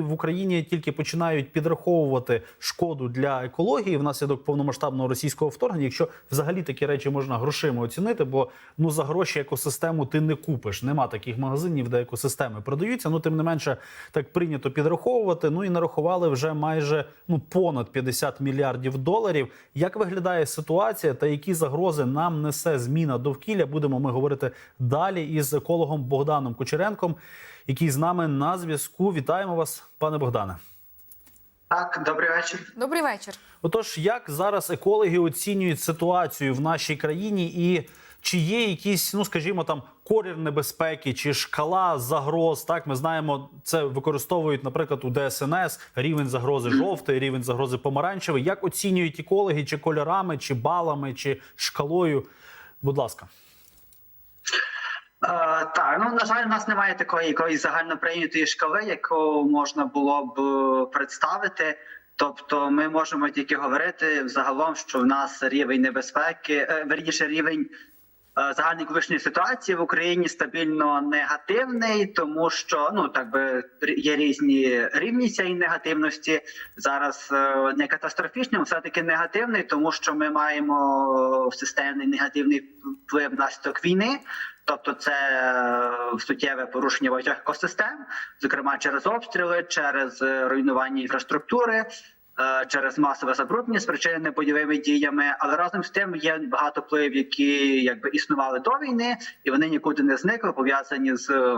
в Україні тільки починають підраховувати шкоду для екології внаслідок повномасштабного російського вторгнення, якщо взагалі такі речі можна грошима оцінити, бо ну за гроші екосистему ти не купиш. Нема таких магазинів, де екосистеми продаються. Ну тим не менше, так прийнято підраховувати. Ну і нарахували вже майже ну понад 50 мільярдів доларів. Як виглядає ситуація та які загрози нам несе зміна довкілля? Будемо ми говорити далі із екологом Богданом Кучеренком, який з нами на зв'язку. Вітаємо вас, пане Богдане. Так, добрий вечір. Добрий вечір. Отож, як зараз екологи оцінюють ситуацію в нашій країні, і чи є якісь, ну скажімо, там корір небезпеки чи шкала загроз? Так, ми знаємо, це використовують, наприклад, у ДСНС рівень загрози жовтий, рівень загрози помаранчевий. Як оцінюють екологи, чи кольорами, чи балами, чи шкалою? Будь ласка. Е, так, ну на жаль, у нас немає такої якоїсь загальноприйнятої шкали, яку можна було б е, представити. Тобто, ми можемо тільки говорити загалом, що в нас рівень небезпеки, е, верніше рівень загальної екологічної ситуації в Україні стабільно негативний, тому що ну так би є різні рівні цієї негативності. Зараз не катастрофічний, але все таки негативний, тому що ми маємо системний негативний вплив внаслідок війни. Тобто це е, суттєве порушення багатьох екосистем, зокрема через обстріли, через е, руйнування інфраструктури, е, через масове забруднення, спричинене бойовими діями. Але разом з тим є багато впливів, які якби існували до війни, і вони нікуди не зникли, пов'язані з.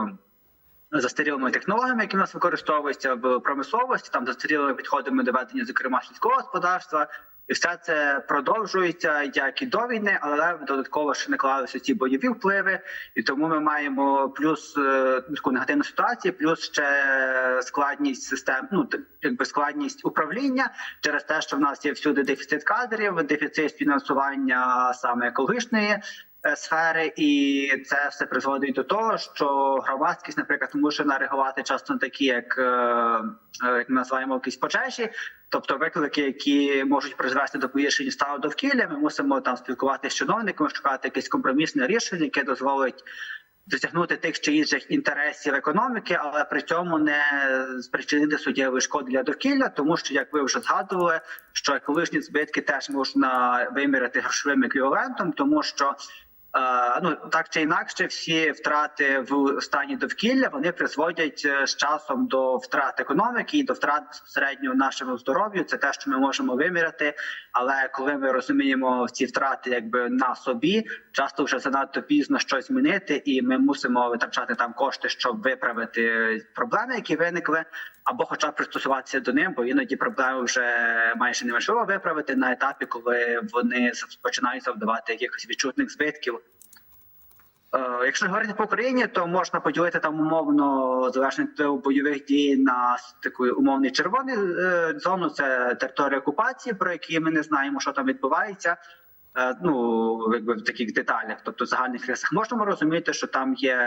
Застарілими технологіями, які в нас використовуються в промисловості, там застарілими підходами до ведення, зокрема сільського господарства, і все це продовжується як і до війни, але додатково ще наклалися ці бойові впливи, і тому ми маємо плюс е, таку негативну ситуацію, плюс ще складність систем, ну якби складність управління через те, що в нас є всюди дефіцит кадрів, дефіцит фінансування саме екологічної сфери, і це все призводить до того, що громадськість, наприклад, змушена реагувати часто на такі, як, е, е, як ми називаємо якісь пожежі, тобто виклики, які можуть призвести до погіршення стану довкілля. Ми мусимо там спілкуватися з чиновниками, шукати якесь компромісне рішення, яке дозволить. Досягнути тих чи інших інтересів економіки, але при цьому не спричинити суттєвої шкоди для довкілля, тому що, як ви вже згадували, що екологічні збитки теж можна виміряти грошовим еквівалентом, тому що Е, ну так чи інакше, всі втрати в стані довкілля вони призводять е, з часом до втрат економіки і до втрат безпосередньо нашому здоров'ю. Це те, що ми можемо виміряти. Але коли ми розуміємо ці втрати, якби на собі, часто вже занадто пізно щось змінити, і ми мусимо витрачати там кошти, щоб виправити проблеми, які виникли, або, хоча б пристосуватися до ним, бо іноді проблеми вже майже неможливо виправити на етапі, коли вони починають завдавати якихось відчутних збитків. Е, Якщо говорити по Україні, то можна поділити там умовно залежно від бойових дій на таку умовний червоний е, зону. Це територія окупації, про які ми не знаємо, що там відбувається. Е, Ну якби в таких деталях, тобто в загальних рисах, можемо розуміти, що там є,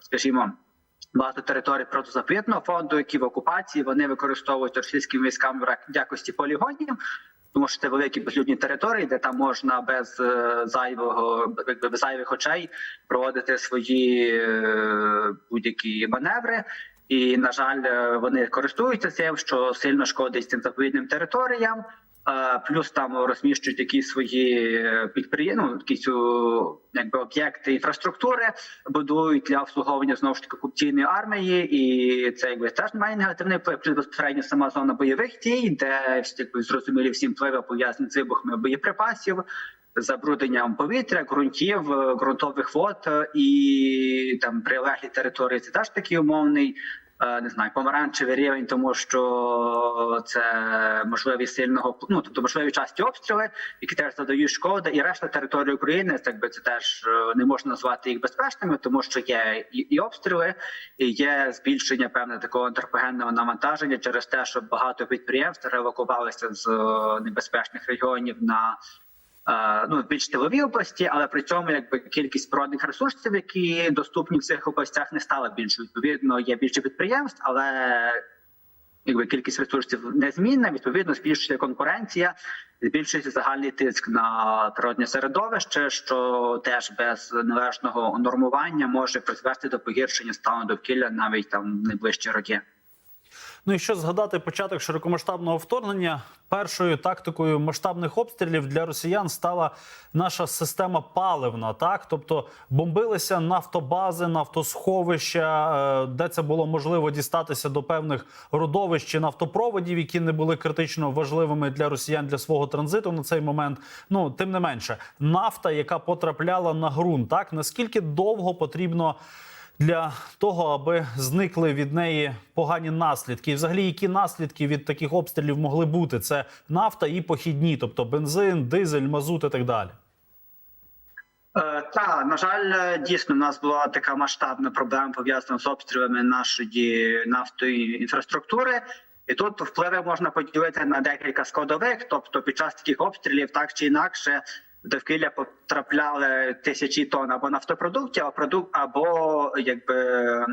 скажімо. Багато територій протизаповітного фонду, які в окупації вони використовують російськими військами в якості полігонів, тому що це великі безлюдні території, де там можна без е, зайвого без зайвих очей проводити свої е, будь-які маневри. І на жаль, е, вони користуються цим, що сильно шкодить цим заповідним територіям. Е, Плюс там розміщують якісь свої підприємства, ну, якісь якби об'єкти інфраструктури, будують для обслуговування знову ж таки окупаційної армії, і це якби теж має негативний вплив. Плюс безпосередньо сама зона бойових дій, де якби, зрозумілі всім впливи пов'язані з вибухами боєприпасів. Забрудненням повітря, ґрунтів, е, ґрунтових вод е, і там прилеглі території. Це теж такий умовний, е, не знаю, помаранчевий рівень, тому що це можливість сильного ну, тобто можливі часті обстріли, які теж задають шкоди, і решта території України, так би це теж е, не можна назвати їх безпечними, тому що є і, і обстріли, і є збільшення певне такого антропогенного навантаження через те, що багато підприємств релокувалися з е, небезпечних регіонів на е, ну більш тилові області, але при цьому якби кількість природних ресурсів, які доступні в цих областях, не стала більшою. Відповідно, є більше підприємств, але якби кількість ресурсів незмінна. Відповідно, збільшується конкуренція, збільшується загальний тиск на природне середовище, що теж без належного нормування може призвести до погіршення стану довкілля навіть там в найближчі роки. Ну і що згадати початок широкомасштабного вторгнення, першою тактикою масштабних обстрілів для росіян стала наша система паливна. Так, тобто бомбилися нафтобази, нафтосховища, е, де це було можливо дістатися до певних родовищ чи нафтопроводів, які не були критично важливими для росіян для свого транзиту на цей момент. Ну тим не менше, нафта, яка потрапляла на ґрунт, так наскільки довго потрібно для того, аби зникли від неї погані наслідки. І взагалі, які наслідки від таких обстрілів могли бути? Це нафта і похідні, тобто бензин, дизель, мазут і так далі. Е, Та на жаль, е, дійсно у нас була така масштабна проблема пов'язана з обстрілами нашої нафтої інфраструктури. І тут впливи можна поділити на декілька складових. Тобто, під час таких обстрілів так чи інакше довкілля потрапляли тисячі тонн або нафтопродуктів, або продукт, або якби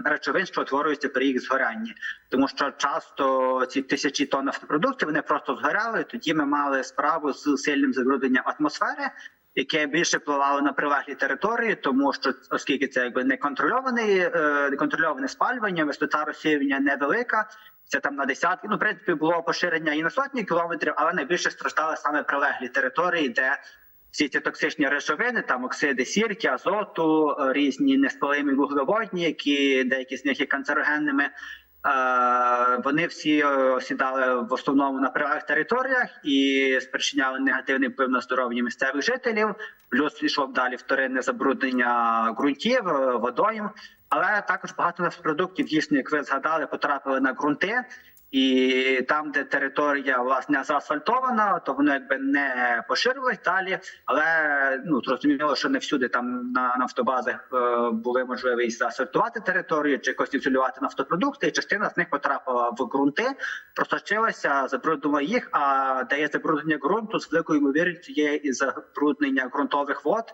речовин, що утворюються при їх згорянні. Тому що часто ці тисячі тонн нафтопродуктів вони просто згоряли. Тоді ми мали справу з сильним забрудненням атмосфери яке більше впливало на прилеглі території, тому що оскільки це якби неконтрольований, е, неконтрольоване спалювання, висота розсіювання невелика. Це там на десятки. Ну, в принципі, було поширення і на сотні кілометрів, але найбільше страждали саме прилеглі території, де всі ці токсичні речовини, там оксиди сірки, азоту, е, різні неспалимі вуглеводні, які деякі з них є канцерогенними. Е, Вони всі е, осідали в основному на прилеглих територіях і спричиняли негативний вплив на здоров'я місцевих жителів. Плюс йшов далі вторинне забруднення ґрунтів, водойм. Але також багато нафтопродуктів, дійсно, як ви згадали, потрапили на ґрунти. І там, де територія власне заасфальтована, то воно якби не поширилось далі. Але ну зрозуміло, що не всюди там на нафтобазах е, були можливість заасфальтувати територію чи якось ізолювати нафтопродукти. І частина з них потрапила в ґрунти, просочилася, забруднила їх. А де є забруднення ґрунту, з великою ймовірністю є і забруднення ґрунтових вод.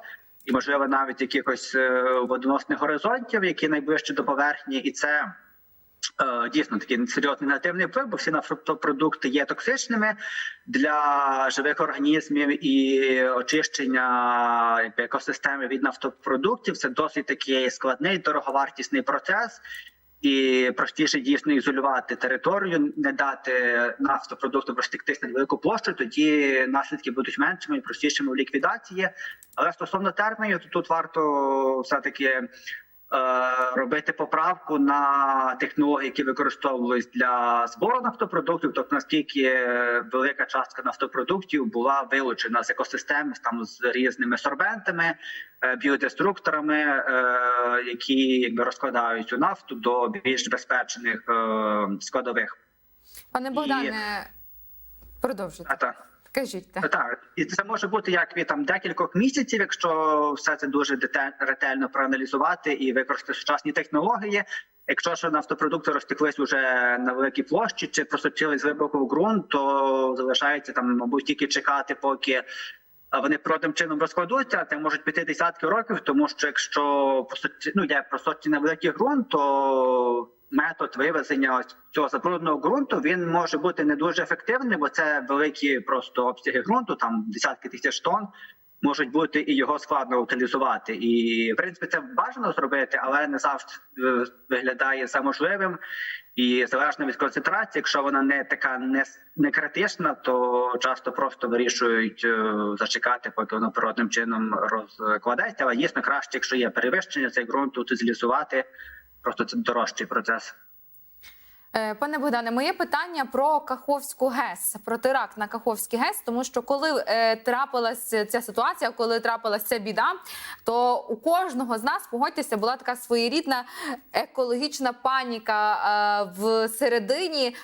І можливо навіть якихось е, водоносних горизонтів, які найближче до поверхні, і це Дійсно такий серйозний негативний вплив, бо всі нафтопродукти є токсичними для живих організмів і очищення екосистеми від нафтопродуктів. Це досить такий складний, дороговартісний процес. І простіше дійсно ізолювати територію, не дати нафтопродукту розтектись на велику площу. Тоді наслідки будуть меншими і простішими в ліквідації. Але стосовно термінів, то тут варто все таки Е, робити поправку на технології, які використовувались для збору нафтопродуктів, тобто наскільки велика частка нафтопродуктів була вилучена з екосистеми там з різними сорбентами, е, біодеструкторами, е, які якби розкладають цю нафту до більш безпечних е, складових. Пане Богдане, продовжуйте. А так. Кажіть так. Так, і це може бути як від там декількох місяців, якщо все це дуже деталь, ретельно проаналізувати і використати сучасні технології. Якщо ж нафтопродукти розтеклись уже на великій площі чи просочились глибоко в ґрунт, то залишається там, мабуть, тільки чекати, поки вони природним чином розкладуться, це можуть піти десятки років, тому що якщо ну, є просочення на великий ґрунт, то метод вивезення цього забрудненого ґрунту він може бути не дуже ефективним, бо це великі просто обсяги ґрунту, там десятки тисяч тонн. Можуть бути і його складно утилізувати, і в принципі це бажано зробити, але не завжди е, виглядає за можливим. І залежно від концентрації, якщо вона не така не, не критична, то часто просто вирішують е, зачекати, поки воно природним чином розкладеться. Але дійсно краще, якщо є перевищення цей ґрунт, утилізувати. Просто це дорожчий процес. Е, Пане Богдане, моє питання про Каховську ГЕС, про теракт на Каховський ГЕС, тому що коли е, трапилась ця ситуація, коли трапилась ця біда, то у кожного з нас, погодьтеся, була така своєрідна екологічна паніка е, в.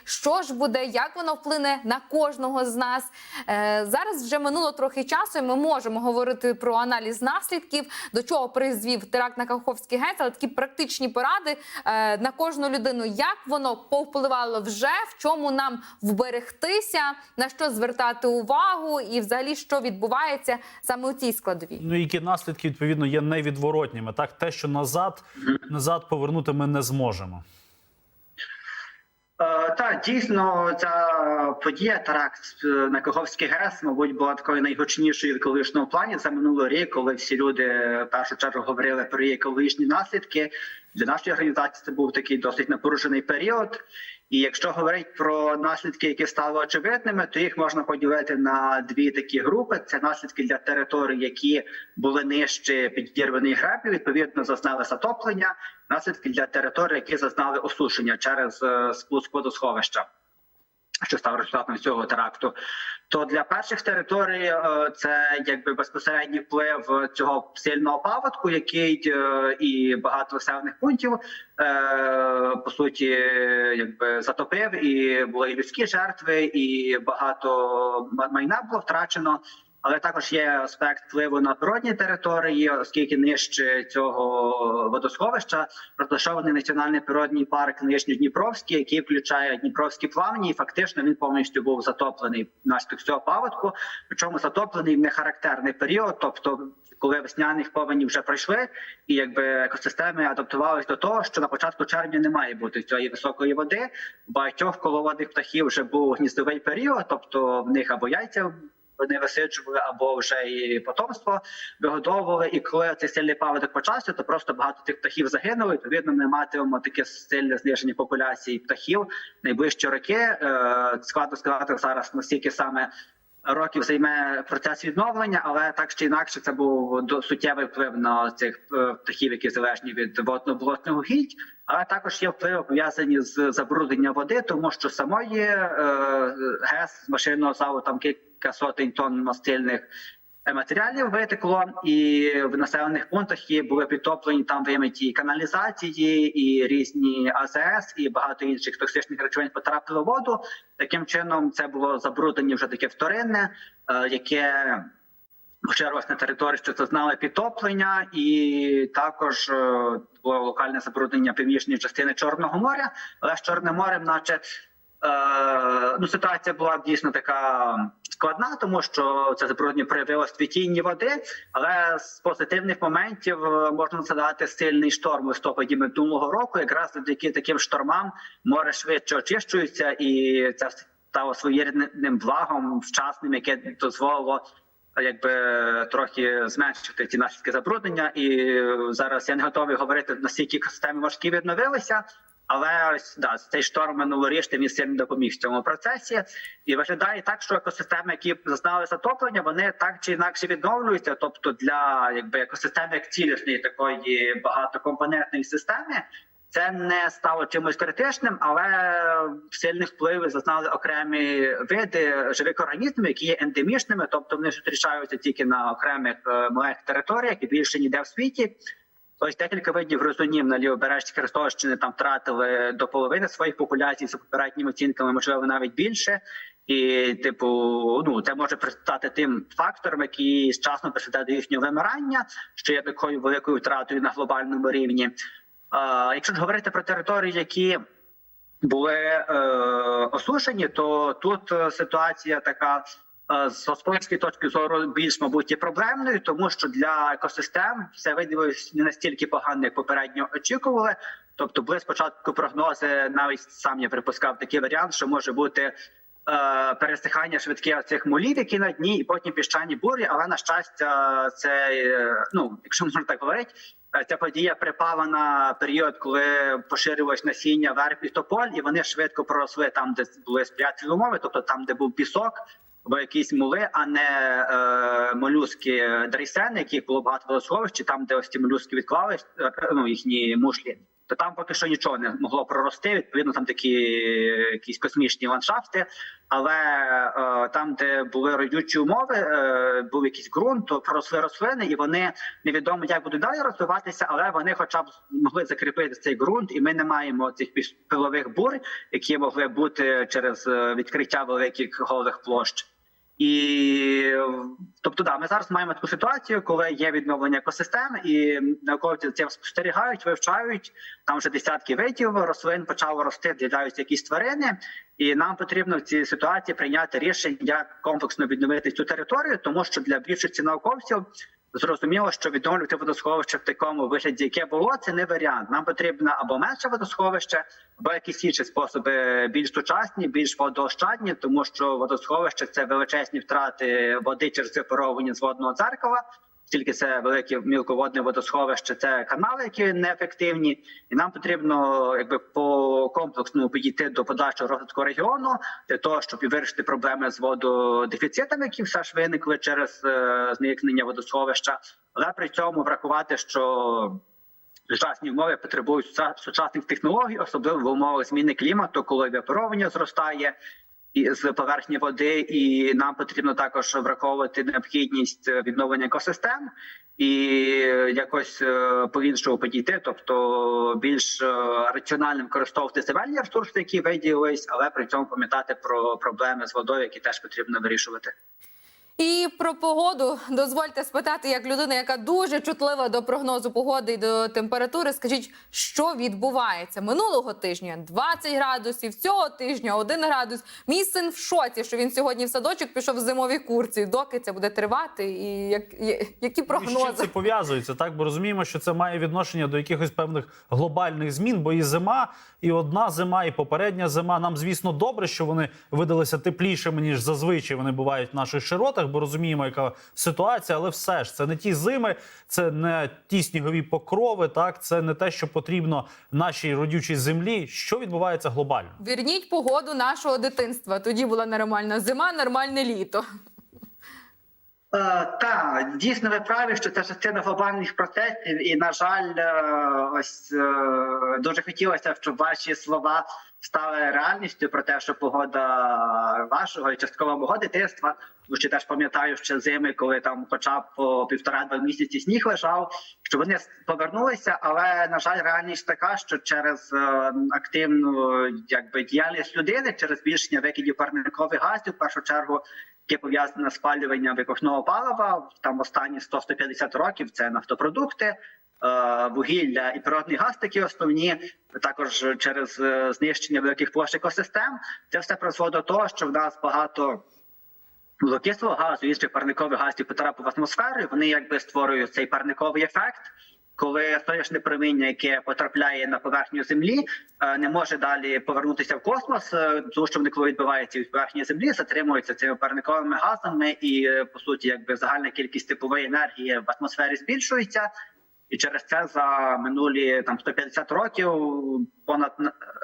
Що ж буде, як воно вплине на кожного з нас? Е, зараз вже минуло трохи часу, і ми можемо говорити про аналіз наслідків, до чого призвів теракт на Каховський ГЕС, але такі практичні поради е, на кожну людину, як воно повпливало вже, в чому нам вберегтися, на що звертати увагу, і взагалі що відбувається саме у цій складовій. Ну які наслідки відповідно є невідворотніми. Так, те, що назад назад повернути ми не зможемо. Е, так, дійсно, ця подія теракт е, на Коговський ГЕС, мабуть, була такою найгучнішою в екологічному плані за минулий рік, коли всі люди в першу чергу говорили про екологічні наслідки. Для нашої організації це був такий досить напружений період. І якщо говорити про наслідки, які стали очевидними, то їх можна поділити на дві такі групи: це наслідки для територій, які були нижче підірвані гребі, відповідно зазнали затоплення, наслідки для територій, які зазнали осушення через е, спуск водосховища, що став результатом цього теракту. То для перших територій е, це якби безпосередній вплив цього сильного паводку, який е, і багато населених пунктів е, по суті якби затопив, і були і людські жертви, і багато ма- майна було втрачено. Але також є аспект впливу на природні території, оскільки нижче цього водосховища розташований національний природний парк Нижньодніпровський, який включає Дніпровські плавні, і фактично він повністю був затоплений внаслідок цього паводку. Причому затоплений в нехарактерний період, тобто коли весняних повені вже пройшли, і якби екосистеми адаптувалися до того, що на початку червня не має бути цієї високої води. Багатьох коловодних птахів вже був гніздовий період, тобто в них або яйця вони висиджували, або вже і потомство вигодовували. І коли цей сильний паводок почався, то просто багато тих птахів загинули. Відповідно, ми матимемо таке сильне зниження популяції птахів найближчі роки. Е, Складно сказати зараз наскільки саме. Років займе процес відновлення, але так чи інакше це був суттєвий вплив на цих е, птахів, які залежні від водно-болотних угідь. Але також є впливи пов'язані з забрудненням води, тому що самої е, ГЕС машинного залу там кілька сотень тонн мастильних е, матеріалів витекло, і в населених пунктах є були підтоплені там вимиті каналізації, і різні АЗС, і багато інших токсичних речовин потрапило в воду. Таким чином, це було забруднення вже таке вторинне, е, яке поширилось на території, що зазнали підтоплення, і також е, було локальне забруднення північної частини Чорного моря. Але з Чорним морем, наче ну, ситуація була дійсно така складна, тому що це забруднення проявилось в води. Але з позитивних моментів е, можна згадати сильний шторм у листопаді минулого року. Якраз завдяки таким штормам море швидше очищується, і це стало своєрідним благом вчасним, яке дозволило. Якби трохи зменшити ці наслідки забруднення, і зараз я не готовий говорити наскільки екосистеми важкі відновилися. Але ось да, цей шторм минулорічний він сильно допоміг в цьому процесі, і виглядає так, що екосистеми, які зазнали затоплення, вони так чи інакше відновлюються. Тобто, для якби екосистеми як цілісної такої багатокомпонентної системи, це не стало чимось критичним, але сильних впливів зазнали окремі види живих організмів, які є ендемічними, тобто вони зустрічаються тільки на окремих е, малих територіях і більше ніде в світі. Ось декілька видів гризунів на лівобережжі Херсонщини там втратили до половини своїх популяцій за попередніми оцінками, можливо, навіть більше. І, типу, ну це може стати тим фактором, який з часом призведе до їхнього вимирання, що є такою великою втратою на глобальному рівні. А, якщо говорити про території, які були е, осушені, то тут е, ситуація така з господарської точки зору більш мабуть є проблемною, тому що для екосистем все виділилось не настільки погано, як попередньо очікували. Тобто, були спочатку прогнози, навіть сам я припускав такий варіант, що може бути е, пересихання швидке цих молів, які на дні, і потім піщані бурі. Але на щастя, це е, ну, якщо можна так говорити. е, Ця подія припала на період, коли поширювалось насіння верб і тополь, і вони швидко проросли там, де були сприятливі умови, тобто там, де був пісок, або якісь мули, а не е, молюски дрейсени, яких було багато водосховищ, там, де ось ці молюски відклались, е, ну їхні мушлі. То там поки що нічого не могло прорости. Відповідно, там такі якісь космічні ландшафти. Але е, там, де були родючі умови, е, був якийсь ґрунт, то проросли рослини, і вони невідомо як будуть далі розвиватися, але вони, хоча б могли закріпити цей ґрунт, і ми не маємо цих пилових бур, які могли бути через е, відкриття великих голих площ. І тобто, да, ми зараз маємо таку ситуацію, коли є відновлення екосистем, і науковці це спостерігають, вивчають. Там вже десятки видів рослин почало рости, з'являються якісь тварини, і нам потрібно в цій ситуації прийняти рішення, як комплексно відновити цю територію, тому що для більшості науковців зрозуміло, що відновлювати водосховище в такому вигляді, яке було, це не варіант. Нам потрібно або менше водосховище, або якісь інші способи більш сучасні, більш водоощадні, тому що водосховище це величезні втрати води через випаровування з водного дзеркала. Оскільки це велике мілководне водосховище, це канали, які неефективні, і нам потрібно якби по комплексному підійти до подальшого розвитку регіону для того, щоб вирішити проблеми з вододефіцитом, які все ж виникли через е, зникнення водосховища, але при цьому врахувати, що Сучасні умови потребують сучасних технологій, особливо в умовах зміни клімату, коли випаровування зростає з поверхні води, і нам потрібно також враховувати необхідність е, відновлення екосистем і якось е, по-іншому підійти, тобто більш е, раціонально використовувати земельні ресурси, які виділились, але при цьому пам'ятати про проблеми з водою, які теж потрібно вирішувати. І про погоду дозвольте спитати, як людина, яка дуже чутлива до прогнозу погоди і до температури, скажіть, що відбувається минулого тижня 20 градусів, цього тижня 1 градус. Мій син в шоці, що він сьогодні в садочок пішов в зимовій курці. Доки це буде тривати, і як, які І з чим прогнози? це пов'язується, так? Бо розуміємо, що це має відношення до якихось певних глобальних змін, бо і зима, і одна зима, і попередня зима. Нам, звісно, добре, що вони видалися теплішими, ніж зазвичай вони бувають в наших широтах, бо розуміємо, яка ситуація, але все ж це не ті зими, це не ті снігові покрови, так це не те, що потрібно нашій родючій землі. Що відбувається глобально? Вірніть погоду нашого дитинства. Тоді була нормальна зима, нормальне літо. Е, Так, дійсно ви праві, що це частина глобальних процесів, і на жаль, е, ось е, дуже хотілося, щоб ваші слова стали реальністю про те, що погода вашого і частково мого дитинства. Тому теж пам'ятаю, що зими, коли там хоча б півтора-два місяці сніг лежав, що вони повернулися, але на жаль, реальність така, що через активну якби діяльність людини, через збільшення викидів парникових газів, в першу чергу яке пов'язане з спалюванням викопного палива. Там останні 100-150 років це нафтопродукти, е, вугілля і природний газ такі основні. Також через е, знищення великих площ екосистем. Це все призводить до того, що в нас багато вуглекислого газу, інших парникових газів потрапив в атмосферу. Вони якби створюють цей парниковий ефект. Коли сонячне проміння, яке потрапляє на поверхню землі, е, не може далі повернутися в космос, е, тому що вони коли відбиваються від поверхні землі, затримуються цими парниковими газами, і е, по суті, якби загальна кількість теплової енергії в атмосфері збільшується. І через це за минулі там 150 років понад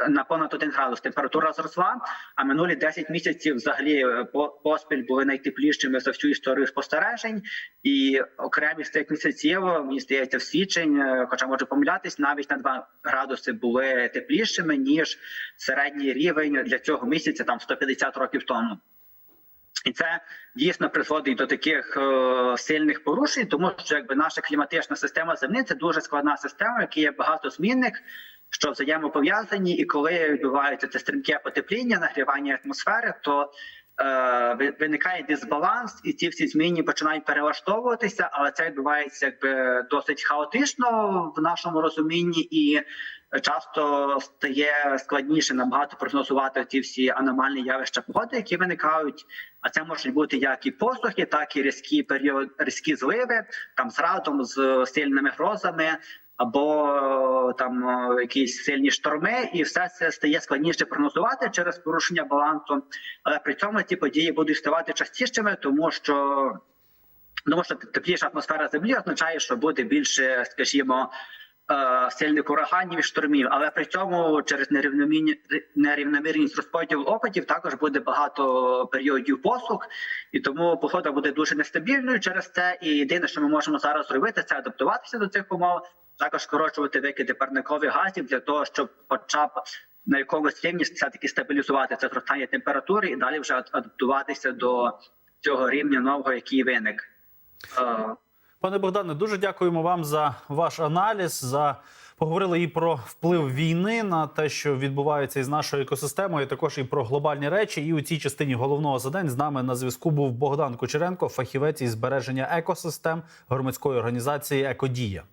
на понад 1 градус температура зросла. А минулі 10 місяців взагалі е, по- поспіль були найтеплішими за всю історію спостережень. І окремі з цих місяців, мені здається, в січень, е, хоча можу помилятись, навіть на 2 градуси були теплішими ніж середній рівень для цього місяця, там 150 років тому. І це дійсно призводить до таких е, сильних порушень, тому що якби наша кліматична система землі це дуже складна система, в якій є багато змінних, що взаємопов'язані, і коли відбувається це стрімке потепління, нагрівання атмосфери, то е, ви- виникає дисбаланс, і ці всі зміни починають перелаштовуватися, але це відбувається якби досить хаотично в нашому розумінні і часто стає складніше набагато прогнозувати ті всі аномальні явища погоди, які виникають. А це можуть бути як і посухи, так і різкі період, різкі зливи, там з радом, з сильними грозами, або там якісь сильні шторми, і все це стає складніше прогнозувати через порушення балансу. Але при цьому ці події будуть ставати частішими, тому що тому що тепліша атмосфера землі означає, що буде більше, скажімо, е, сильних ураганів і штормів, але при цьому через нерівномірні- нерівномірність розподілу опадів також буде багато періодів посух, і тому погода буде дуже нестабільною через це. І єдине, що ми можемо зараз зробити, це адаптуватися до цих умов, також скорочувати викиди парникових газів для того, щоб хоча б на якомусь рівні все таки стабілізувати це зростання температури і далі вже ад- адаптуватися до цього рівня нового, який виник. Е, Пане Богдане, дуже дякуємо вам за ваш аналіз. За поговорили і про вплив війни на те, що відбувається із нашою екосистемою, також і про глобальні речі. І у цій частині головного задань з нами на зв'язку був Богдан Кучеренко, фахівець із збереження екосистем громадської організації Екодія.